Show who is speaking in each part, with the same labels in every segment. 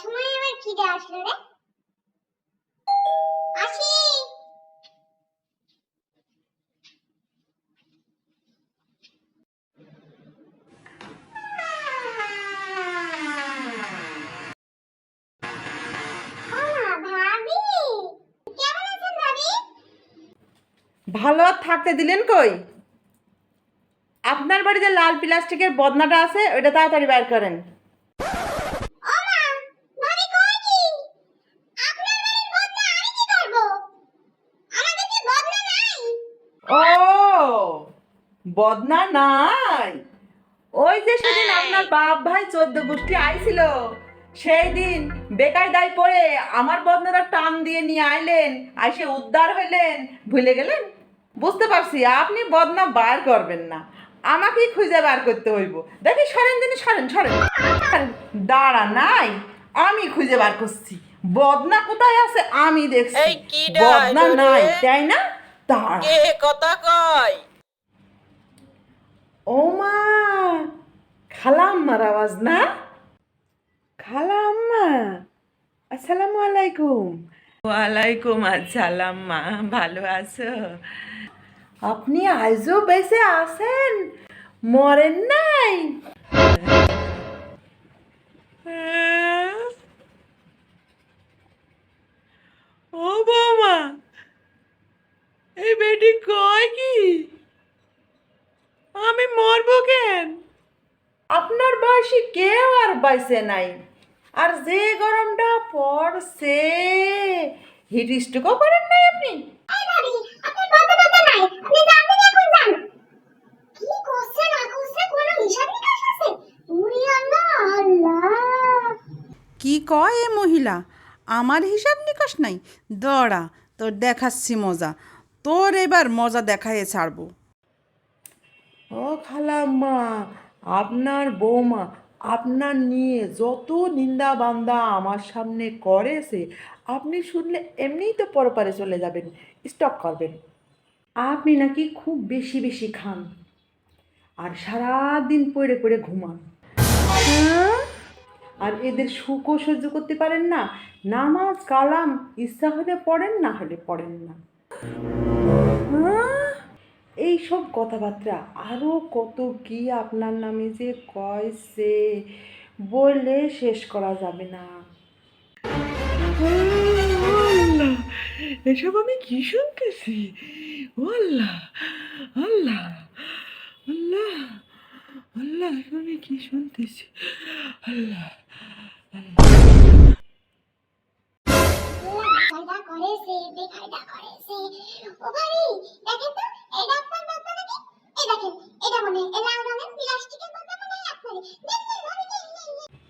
Speaker 1: সময় আসলো রে। আসি। হ্যাঁ, ভালো থাকতে দিলেন কই? আপনার বাড়িতে লাল প্লাস্টিকের বদনাটা আছে, ওইটা তাড়াতাড়ি বাইর করেন। বদনা নাই। ওই যে সেদিন আপনার বাপ ভাই চোদ্দ গোষ্ঠী আইছিল সেই দিন বেকায়দায় পড়ে আমার বদনাটা টান দিয়ে নিয়ে আইলেন আইসে উদ্ধার হইলেন। ভুলে গেলেন? বুঝতে পারছি আপনি বদনা বার করবেন না। আমাকেই খুঁজে বার করতে হইব। দেখি সরেন দিন সরেন সরেন। দাঁড়া নাই আমি খুঁজে বার করছি। বদনা কোথায় আছে আমি দেখছি। বদনা নাই তাই না?
Speaker 2: কে কথা কয়?
Speaker 1: ও মা খালাম্মার আওয়াজ না? খালাম্মা আসসালামু আলাইকুম। ওয়ালাইকুম আসসালাম মা ভালো আছো? আপনি আজও বেঁচে আছেন? মরেন নাই? ও বৌমা এই বেটি কয় কি? আমি মরবো কেন? আপনার বয়সী কেউ আর বাইসে নাই। আর যে গরমটা পড়ছে হিট স্ট্রোকও করেন নাই আপনি?
Speaker 3: কি কয় এ মহিলা? আমার হিসাব নিকাশ নাই। দড়া তোর দেখাচ্ছি মজা। তোর এবার মজা দেখায়ে ছাড়বো।
Speaker 1: ও খালাম্মা, আপনার বৌমা, আপনার নিয়ে যত নিন্দা বান্দা আমার সামনে করেছে, আপনি শুনলে এমনিই তো পরপারে চলে যাবেন, স্টক করবেন। আপনি নাকি খুব বেশি বেশি খান আর সারাদিন পড়ে পড়ে ঘুমান। হ্যাঁ? আর এদের সুখও সহ্য করতে পারেন না, নামাজ, কালাম, ইচ্ছা হলে পড়েন, না হলে পড়েন না। কথাবার্তা আরও কত কি আপনার নামে যে কয় সে বললে শেষ করা যাবে না। এসব আমি কি শুনতেছি? আল্লাহ আল্লাহ আল্লাহ আল্লাহ আমি কি শুনতেছি? আল্লাহ।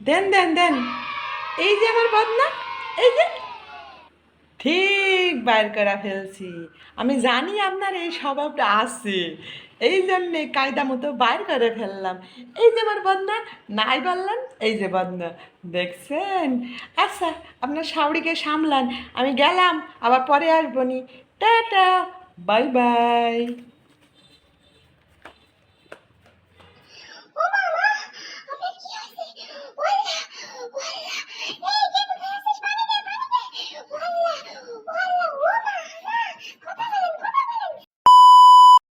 Speaker 4: দেন দেন। দেন।
Speaker 1: এই যে আমার বদনা এই যে। ঠিক বাইর করা ফেলছি। আমি জানি আপনার এই স্বভাবটা আছে। এই জন্যে কায়দা মতো বাইর করে ফেললাম। এই যে আমার বদনা নাই বললাম এই যে বদনা দেখছেন? আচ্ছা আপনার শাওড়িকে সামলান। আমি গেলাম, আবার পরে আসবনি টাটা, বাই বাই।